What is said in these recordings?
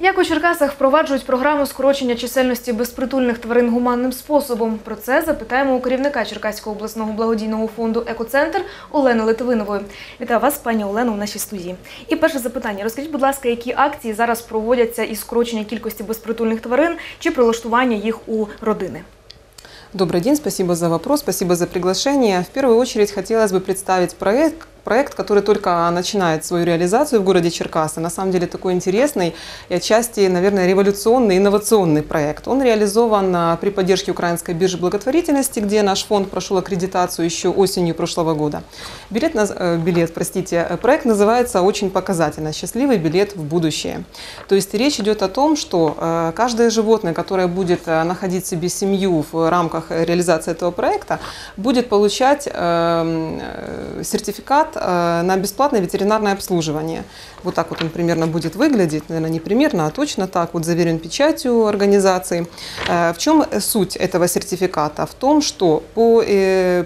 Як у Черкасах впроваджують програму скорочення чисельності безпритульних тварин гуманним способом? Про це запитаємо у керівника Черкаського обласного благодійного фонду Екоцентр Олени Литвинової. Вітаю вас, пані Олено, у нашій студії. І перше запитання: розкажіть, будь ласка, які акції зараз проводяться із скорочення кількості безпритульних тварин чи прилаштування їх у родини? Добрый день, спасибо за вопрос, спасибо за приглашение. В первую очередь хотелось бы представить проект, проект, который только начинает свою реализацию в городе Черкасы. На самом деле такой интересный и отчасти, наверное, революционный, инновационный проект. Он реализован а, при поддержке Украинской биржи благотворительности, где наш фонд прошел аккредитацию еще осенью прошлого года. Билет, э, билет, простите, э, проект называется очень показательно «Счастливый билет в будущее». То есть речь идет о том, что э, каждое животное, которое будет находить себе семью в рамках реализации этого проекта, будет получать эм, сертификат на бесплатное ветеринарное обслуживание. Вот так вот он примерно будет выглядеть, наверное, не примерно, а точно так, вот заверен печатью организации. Э, В чем суть этого сертификата? В том, что по, э,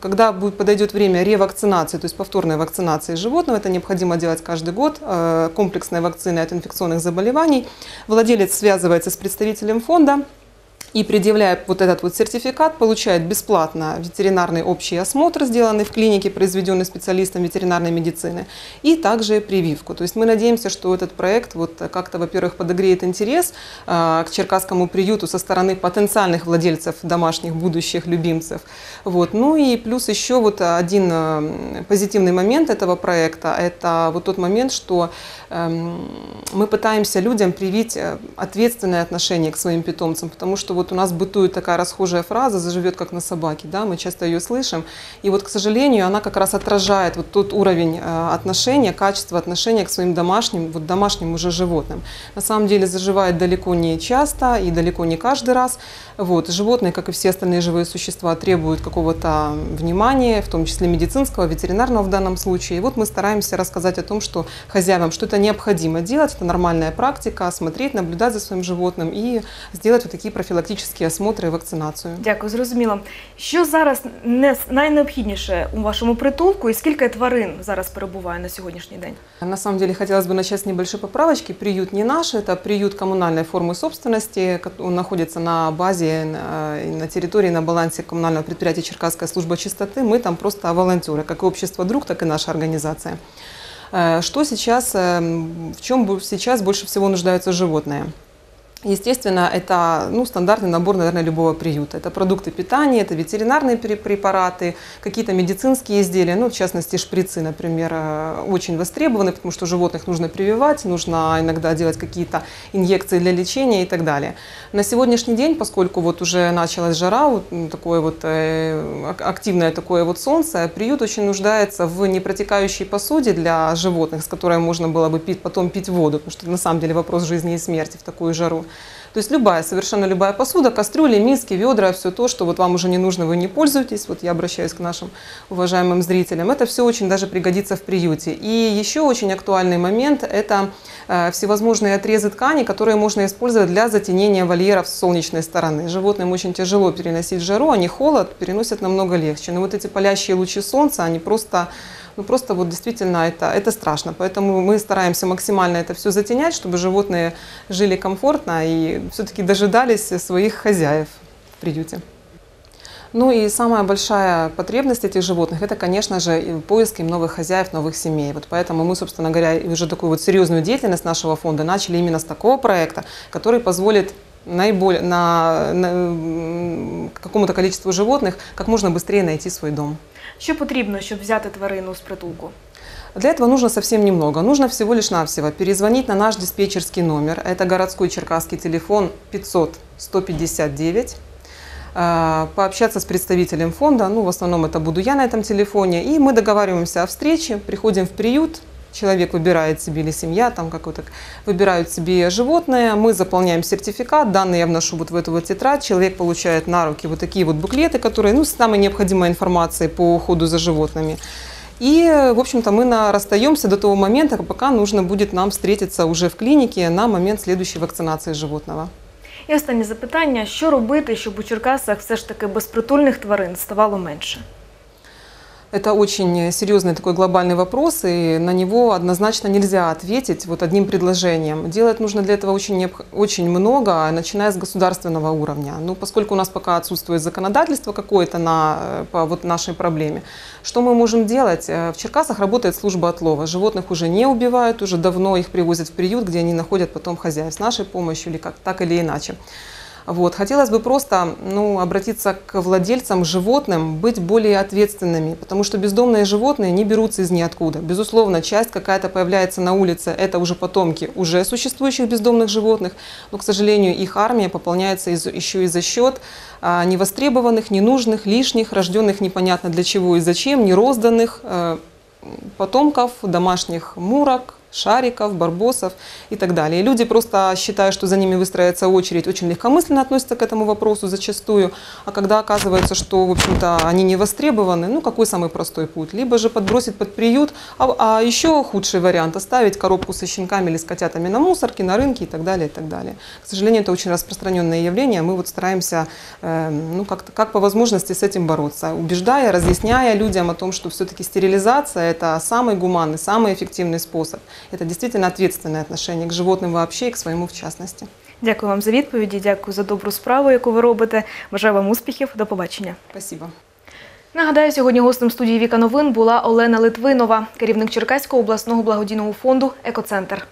когда подойдет время ревакцинации, то есть повторной вакцинации животного, это необходимо делать каждый год, э, комплексной вакцины от инфекционных заболеваний, владелец связывается с представителем фонда, и предъявляя вот этот вот сертификат, получает бесплатно ветеринарный общий осмотр, сделанный в клинике, произведенный специалистом ветеринарной медицины, и также прививку. То есть мы надеемся, что этот проект вот как-то, во-первых, подогреет интерес э, к черкасскому приюту со стороны потенциальных владельцев домашних будущих любимцев. Вот. Ну и плюс еще вот один э, позитивный момент этого проекта, это вот тот момент, что эм, мы пытаемся людям привить э, ответственное отношение к своим питомцам, потому что вот у нас бытует такая расхожая фраза «заживет как на собаке», да, мы часто ее слышим, и вот, к сожалению, она как раз отражает вот тот уровень э, отношения, качество отношения к своим домашним, вот домашним уже животным. На самом деле заживает далеко не часто и далеко не каждый раз. Вот. Животные, как и все остальные живые существа, требуют какого-то внимания, в том числе медицинского, ветеринарного в данном случае. И вот мы стараемся рассказать о том, что хозяевам, что это необходимо делать, это нормальная практика, смотреть, наблюдать за своим животным и сделать вот такие профилактические осмотры и вакцинацию. Дякую, зрозуміло. Що зараз не найнеобхідніше у вашому притулку, і скільки тварин зараз перебуває на сьогоднішній день? На самом деле хотелось бы начать с небольшой поправочки. Приют не наш, это приют коммунальной формы собственности. ко- Он находится на базе, на, на территории, на балансе коммунального предприятия Черкасская служба чистоты. Мы там просто волонтеры, как и общество «Друг», так и наша организация. Э, Что сейчас, эм, в чем бу- сейчас больше всего нуждаются животные? Естественно, это ну, стандартный набор, наверное, любого приюта. Это продукты питания, это ветеринарные пре- препараты, какие-то медицинские изделия, ну, в частности, шприцы, например, э, очень востребованы, потому что животных нужно прививать, нужно иногда делать какие-то инъекции для лечения и так далее. На сегодняшний день, поскольку вот уже началась жара, вот такое вот э, ак- активное такое вот солнце, приют очень нуждается в непротекающей посуде для животных, с которой можно было бы пить, потом пить воду, потому что на самом деле вопрос жизни и смерти в такую жару. То есть любая, совершенно любая посуда, кастрюли, миски, ведра, все то, что вот вам уже не нужно, вы не пользуетесь. Вот я обращаюсь к нашим уважаемым зрителям. Это все очень даже пригодится в приюте. И еще очень актуальный момент – это э, всевозможные отрезы ткани, которые можно использовать для затенения вольеров с солнечной стороны. Животным очень тяжело переносить жару, они холод переносят намного легче. Но вот эти палящие лучи солнца, они просто ну просто вот действительно это, это страшно. Поэтому мы стараемся максимально это все затенять, чтобы животные жили комфортно и все-таки дожидались своих хозяев в приюте. Ну и самая большая потребность этих животных, это, конечно же, поиск им новых хозяев, новых семей. Вот поэтому мы, собственно говоря, уже такую вот серьезную деятельность нашего фонда начали именно с такого проекта, который позволит наиболее, на, на, какому-то количеству животных как можно быстрее найти свой дом. Що потрібно, щоб взяти тварину з притулку? Для этого нужно совсем немного. Нужно всего лишь навсего перезвонить на наш диспетчерский номер. Это городской черкасский телефон 500 159 э, пообщаться с представителем фонда, ну, в основном это буду я на этом телефоне, и мы договариваемся о встрече, приходим в приют, человек выбирает себе или семья, там какой-то, выбирают себе животное, мы заполняем сертификат, данные я вношу вот в эту вот тетрадь, человек получает на руки вот такие вот буклеты, которые, ну, с самой необходимой информацией по уходу за животными. И, в общем-то, мы на, расстаемся до того момента, пока нужно будет нам встретиться уже в клинике на момент следующей вакцинации животного. І останнє запитання: що робити, щоб у Черкасах все ж таки безпритульних тварин ставало менше? Это очень серьезный такой глобальный вопрос, и на него однозначно нельзя ответить вот одним предложением. Делать нужно для этого очень, очень много, начиная с государственного уровня. Ну, поскольку у нас пока отсутствует законодательство какое-то на, э, по вот нашей проблеме, что мы можем делать? Э, В Черкасах работает служба отлова. Животных уже не убивают, уже давно их привозят в приют, где они находят потом хозяев с нашей помощью или как, так или иначе. Вот. Хотелось бы просто ну, обратиться к владельцам животным, быть более ответственными, потому что бездомные животные не берутся из ниоткуда. Безусловно, часть какая-то появляется на улице, это уже потомки уже существующих бездомных животных, но, к сожалению, их армия пополняется из- еще и за счет а, невостребованных, ненужных, лишних, рожденных непонятно для чего и зачем, нерозданных э, потомков, домашних мурок, шариков, барбосов и так далее. Люди просто считая, что за ними выстроится очередь, очень легкомысленно относятся к этому вопросу зачастую. А когда оказывается, что, в общем-то, они не востребованы, ну, какой самый простой путь? Либо же подбросить под приют, а, а еще худший вариант – оставить коробку со щенками или с котятами на мусорке, на рынке и так далее, и так далее. К сожалению, это очень распространенное явление. Мы вот стараемся, э, ну, как, как по возможности с этим бороться, убеждая, разъясняя людям о том, что все-таки стерилизация – это самый гуманный, самый эффективный способ. Это действительно ответственное отношение к животным вообще и к своему в частности. Дякую вам за відповіді, дякую за добру справу, яку ви робите. Бажаю вам успіхів. До побачення. Спасибо. Нагадаю, сьогодні гостем студії Віка Новин була Олена Литвинова, керівник Черкаського обласного благодійного фонду Екоцентр.